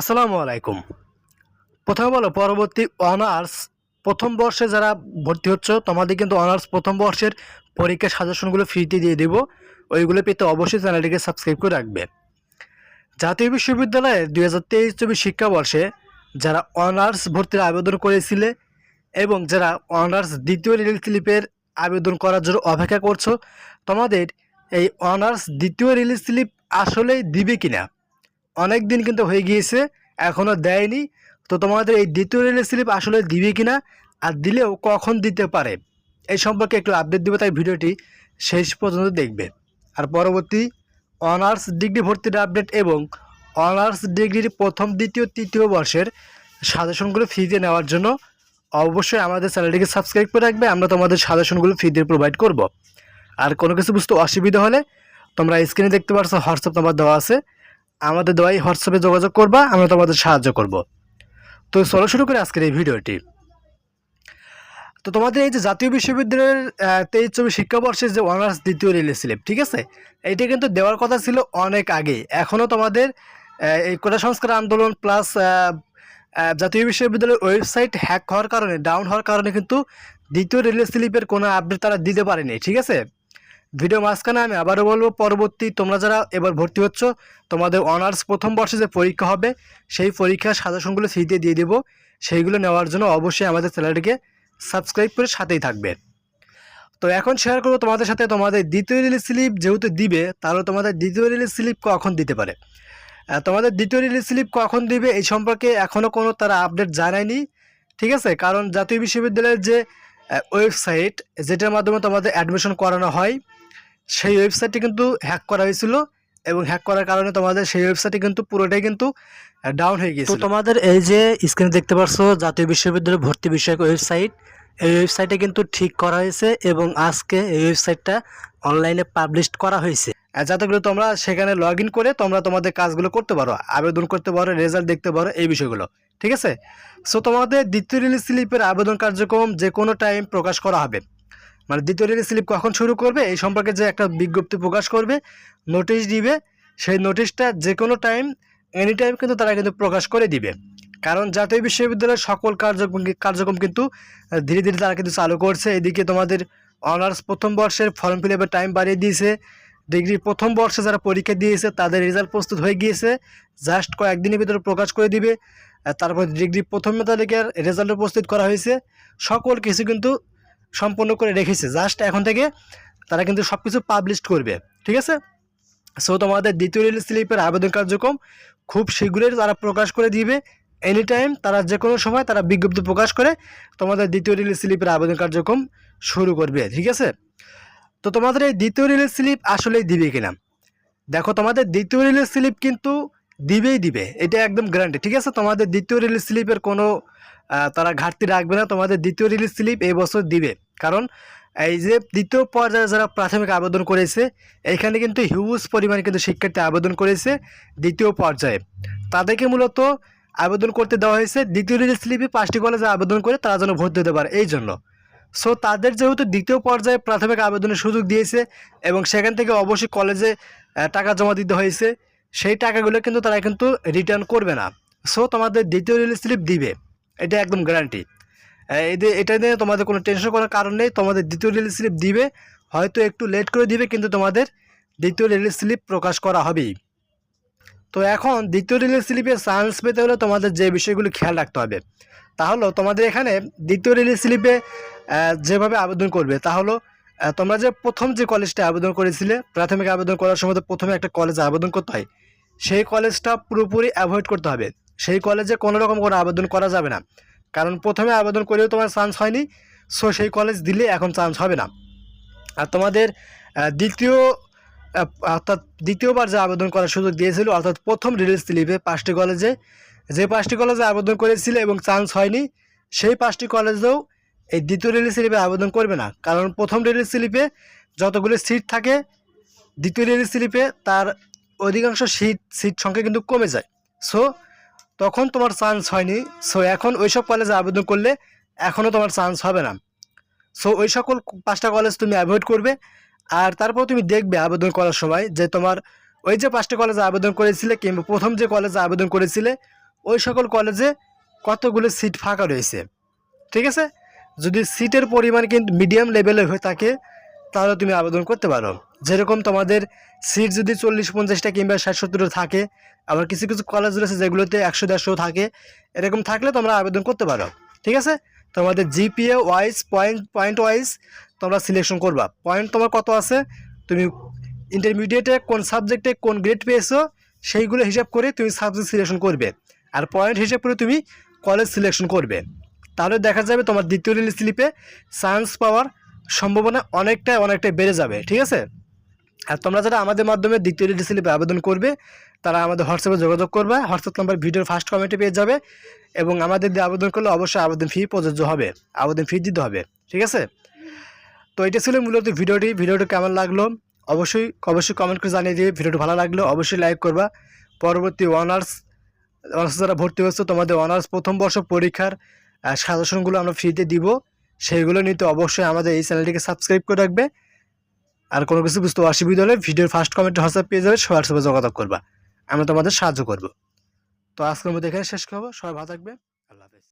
আসসালামু আলাইকুম। প্রথমে বলো, পরবর্তী অনার্স প্রথম বর্ষে যারা ভর্তি হচ্ছ, তোমাদের কিন্তু অনার্স প্রথম বর্ষের পরীক্ষার সাজেশনগুলো ফ্রিতে দিয়ে দেবো। ওইগুলো পেতে অবশ্যই চ্যানেলটিকে সাবস্ক্রাইব করে রাখবে। জাতীয় বিশ্ববিদ্যালয়ে দুই হাজার তেইশ চব্বিশ শিক্ষাবর্ষে যারা অনার্স ভর্তির আবেদন করেছিলে এবং যারা অনার্স দ্বিতীয় রিলিজ স্লিপের আবেদন করার জন্য অপেক্ষা করছ, তোমাদের এই অনার্স দ্বিতীয় রিলিজ স্লিপ আসলেই দিবে কিনা? অনেক দিন কিন্তু হয়ে গিয়েছে এখনও দেয়নি। তো তোমাদের এই দ্বিতীয় রিলিজ স্লিপ আসলে দিবে কিনা আর দিলেও কখন দিতে পারে, এই সম্পর্কে একটু আপডেট দেবো, তাই ভিডিওটি শেষ পর্যন্ত দেখবে। আর পরবর্তী অনার্স ডিগ্রি ভর্তির আপডেট এবং অনার্স ডিগ্রির প্রথম, দ্বিতীয়, তৃতীয় বর্ষের সাজেশনগুলো ফ্রিতে নেওয়ার জন্য অবশ্যই আমাদের চ্যানেলটিকে সাবস্ক্রাইব করে রাখবে, আমরা তোমাদের সাজেশনগুলো ফ্রিতে প্রোভাইড করব। আর কোনো কিছু বুঝতে অসুবিধা হলে তোমরা স্ক্রিনে দেখতে পারছ, হোয়াটসঅ্যাপ নাম্বার দেওয়া আছে। আমাদের দেওয়াই হোয়াটসঅ্যাপে যোগাযোগ করবা, আমরা তোমাদের সাহায্য করব। তো চলো শুরু করে আজকের এই ভিডিওটি। তো তোমাদের এই যে জাতীয় বিশ্ববিদ্যালয়ের তেইশ চব্বিশ শিক্ষাবর্ষের যে অনার্স দ্বিতীয় রিলিজ স্লিপ ঠিক আছে? এইটা কিন্তু দেওয়ার কথা ছিল অনেক আগে। এখনও তোমাদের এই কোটা সংস্কার আন্দোলন প্লাস জাতীয় বিশ্ববিদ্যালয়ের ওয়েবসাইট হ্যাক হওয়ার কারণে ডাউন হওয়ার কারণে কিন্তু দ্বিতীয় রিলিজ স্লিপের কোনো আপডেট তারা দিতে পারেনি, ঠিক আছে? ভিডিও মাঝখানে আমি আবারও বলব, পরবর্তী তোমরা যারা এবার ভর্তি হচ্ছ, তোমাদের অনার্স প্রথম বর্ষে যে পরীক্ষা হবে, সেই পরীক্ষার সাজেশনগুলো ফ্রিতে দিয়ে দেবো। সেইগুলো নেওয়ার জন্য অবশ্যই আমাদের চ্যানেলটিকে সাবস্ক্রাইব করে সাথেই থাকবে। তো এখন শেয়ার করব তোমাদের সাথে তোমাদের দ্বিতীয় রিলিজ স্লিপ যেহেতু দিবে, তাহলে তোমাদের দ্বিতীয় রিলিজ স্লিপ কখন দিতে পারে? তোমাদের দ্বিতীয় রিলিজ স্লিপ কখন দিবে, এই সম্পর্কে এখনও কোনো তারা আপডেট জানায়নি, ঠিক আছে? কারণ জাতীয় বিশ্ববিদ্যালয়ের যে ওয়েবসাইট যেটার মাধ্যমে তোমাদের অ্যাডমিশন করানো হয় সেই ওয়েবসাইটটি কিন্তু হ্যাক করা হয়েছিল এবং হ্যাক করার কারণে তোমাদের সেই ওয়েবসাইটটি কিন্তু পুরোটাই কিন্তু ডাউন হয়ে গেছে তো তোমাদের এই যে স্ক্রিনে দেখতে পাচ্ছ জাতীয় বিশ্ববিদ্যালয় ভর্তি বিষয়ক ওয়েবসাইট এই ওয়েবসাইটে কিন্তু ঠিক করা হয়েছে এবং আজকে এই ওয়েবসাইটটা অনলাইনে পাবলিশ করা হয়েছে। যাতে করে তোমরা সেখানে লগ ইন করে তোমরা তোমাদের কাজগুলো করতে পারো আবেদন করতে পারো রেজাল্ট দেখতে পারো এই বিষয়গুলো ঠিক আছে? সো তোমাদের দ্বিতীয় রিলিজ স্লিপের আবেদন কার্যক্রম যে কোনো টাইম প্রকাশ করা হবে। মানে দ্বিতীয় রিলিজ স্লিপ কখন শুরু করবে, এই সম্পর্কে যে একটা বিজ্ঞপ্তি প্রকাশ করবে, নোটিশ দিবে, সেই নোটিশটা যে কোনো টাইম এনি টাইম কিন্তু তারা কিন্তু প্রকাশ করে দিবে। কারণ জাতীয় বিশ্ববিদ্যালয়ের সকল কার্যক্রম কার্যক্রম কিন্তু ধীরে ধীরে তারা কিন্তু চালু করছে। এদিকে তোমাদের অনার্স প্রথম বর্ষের ফর্ম ফিল আপের টাইম বাড়িয়ে দিয়েছে। ডিগ্রি প্রথম বর্ষে যারা পরীক্ষা দিয়েছে, তাদের রেজাল্ট প্রস্তুত হয়ে গিয়েছে। জাস্ট কয়েকদিনের ভিতরে প্রকাশ করে দিবে। তারপর ডিগ্রি প্রথম তালিকার রেজাল্টও প্রস্তুত করা হয়েছে। সকল কিছু কিন্তু সম্পন্ন করে রেখেছে। জাস্ট এখন থেকে তারা কিন্তু সব কিছু পাবলিশ করবে। ঠিক আছে? সো তোমাদের দ্বিতীয় রিলিজ স্লিপের আবেদন কার্যক্রম খুব শীঘ্রই তারা প্রকাশ করে দিবে। এনি টাইম তারা যে কোনো সময় তারা বিজ্ঞপ্তি প্রকাশ করে তোমাদের দ্বিতীয় রিলিজ স্লিপের আবেদন কার্যক্রম শুরু করবে। ঠিক আছে? তো তোমাদের এই দ্বিতীয় রিলিজ স্লিপ আসলেই দিবে কিনা? দেখো, তোমাদের দ্বিতীয় রিলিজ স্লিপ কিন্তু দিবেই দিবে। এটা একদম গ্যারান্টি ঠিক আছে? তোমাদের দ্বিতীয় রিলিজ স্লিপের কোনো তারা ঘাটতি রাখবে না। তোমাদের দ্বিতীয় রিলিজ স্লিপ এই বছর দিবে। কারণ এই যে দ্বিতীয় পর্যায়ে যারা প্রাথমিক আবেদন করেছে, এখানে কিন্তু হিউজ পরিমাণে কিন্তু শিক্ষার্থী আবেদন করেছে দ্বিতীয় পর্যায়ে। তাদেরকে মূলত আবেদন করতে দেওয়া হয়েছে। দ্বিতীয় রিলিজ স্লিপে পাঁচটি কলেজে আবেদন করে তারা যেন ভর্তি হতে পারে এই জন্য। সো তাদের যেহেতু দ্বিতীয় পর্যায়ে প্রাথমিক আবেদনের সুযোগ দিয়েছে এবং সেখান থেকে অবশ্যই কলেজে টাকা জমা দিতে হয়েছে, সেই টাকাগুলো কিন্তু তারা কিন্তু রিটার্ন করবে না। সো তোমাদের দ্বিতীয় রিলিজ স্লিপ দিবে। এটা একদম গ্যারান্টি এদের এটা নিয়ে তোমাদের কোনো টেনশন করার কারণ নেই, তোমাদের দ্বিতীয় রিলিজ স্লিপ দিবে, হয়তো একটু লেট করে দিবে, কিন্তু তোমাদের দ্বিতীয় রিলিজ স্লিপ প্রকাশ করা হবেই। তো এখন দ্বিতীয় রিলিজ স্লিপে চান্স পেতে হলে তোমাদের যে বিষয়গুলো খেয়াল রাখতে হবে। তাহলে তোমাদের এখানে দ্বিতীয় রিলিজ স্লিপে যেভাবে আবেদন করবে তাহলে তোমরা যে প্রথম যে কলেজটা আবেদন করেছিলে, প্রাথমিক আবেদন করার সময় প্রথমে একটা কলেজে আবেদন করতে হয়। সেই কলেজটা পুরোপুরি অ্যাভয়েড করতে হবে। সেই কলেজে কোনো রকম কোনো আবেদন করা যাবে না। কারণ প্রথমে আবেদন করেও তোমার চান্স হয়নি সো সেই কলেজ দিলে এখন চান্স হবে না। আর তোমাদের দ্বিতীয় অর্থাৎ দ্বিতীয়বার যে আবেদন করার সুযোগ দিয়েছিল, অর্থাৎ প্রথম রিলিজ স্লিপে পাঁচটি কলেজে যে পাঁচটি কলেজে আবেদন করেছিলে এবং চান্স হয়নি, সেই পাঁচটি কলেজেও এই দ্বিতীয় রিলিজ স্লিপে আবেদন করবে না। কারণ প্রথম রিলিজ স্লিপে যতগুলো সিট থাকে, দ্বিতীয় রিলিজ স্লিপে তার অধিকাংশ সিট সিট সংখ্যা কিন্তু কমে যায়। সো তখন তোমার চান্স হয়নি। সো এখন ওইসব কলেজে আবেদন করলে এখনও তোমার চান্স হবে না। সো ওই সকল পাঁচটা কলেজ তুমি অ্যাভয়েড করবে। আর তারপর তুমি দেখবে আবেদন করার সময় যে তোমার ওই যে পাঁচটা কলেজে আবেদন করেছিলে কিংবা প্রথম যে কলেজে আবেদন করেছিলে, ওই সকল কলেজে কতগুলো সিট ফাঁকা রয়েছে। ঠিক আছে? যদি সিটের পরিমাণ কিন্তু মিডিয়াম লেভেলের হয়ে থাকে, তাহলে তুমি আবেদন করতে পারো। যেরকম তোমাদের সিট যদি চল্লিশ পঞ্চাশটা কিংবা ষাট সত্তরটা থাকে, আবার কিছু কিছু কলেজ রয়েছে যেগুলোতে একশো, দেড়শো থাকে, এরকম থাকলে তোমরা আবেদন করতে পারো, ঠিক আছে? তোমাদের GPA wise point point wise তোমরা সিলেকশন করবা। পয়েন্ট তোমার কত আছে? তুমি ইন্টারমিডিয়েটে কোন সাবজেক্টে কোন গ্রেড পেয়েছ, সেইগুলো হিসাব করে তুমি সাবজেক্ট সিলেকশন করবে। আর পয়েন্ট হিসাব করে তুমি কলেজ সিলেকশন করবে। তাহলে দেখা যাবে তোমার দ্বিতীয় রিলিজ স্লিপে চান্স পাওয়ার সম্ভাবনা অনেকটাই অনেকটাই বেড়ে যাবে, ঠিক আছে? আর তোমরা যারা আমাদের মাধ্যমে দ্বিতীয় রিলিজ স্লিপে আবেদন করবে, তারা আমাদের হোয়াটসঅ্যাপে যোগাযোগ করবে, হোয়াটসঅ্যাপ নাম্বার ভিডিওর ফার্স্ট কমেন্টে পেয়ে যাবে এবং আমাদের দিয়ে আবেদন করলে অবশ্যই আবেদন ফি প্রযোজ্য হবে, আবেদন ফি দিতে হবে, ঠিক আছে? তো এটা ছিল মূলত ভিডিওটি ভিডিওটি কেমন লাগল? অবশ্যই অবশ্যই কমেন্ট করে জানিয়ে দিয়ে ভিডিওটি ভালো লাগল অবশ্যই লাইক করবা। পরবর্তী অনার্স অনার্স যারা ভর্তি হচ্ছে তোমাদের অনার্স প্রথম বর্ষ পরীক্ষার সাজেশনগুলো আমরা ফ্রিতে দিব সেইগুলো নিতে অবশ্যই আমাদের এই চ্যানেলটিকে সাবস্ক্রাইব করে রাখবে। আর কোনো কিছু বুঝতে অসুবিধা হলে ভিডিওর ফার্স্ট কমেন্টে হোয়াটসঅ্যাপ পেয়ে যাবে সবার সাথে যোগাযোগ করবা। আমরা তোমাদের সাহায্য করব। তো আজকের মধ্যে এখানে শেষ করব। সবাই ভালো থাকবে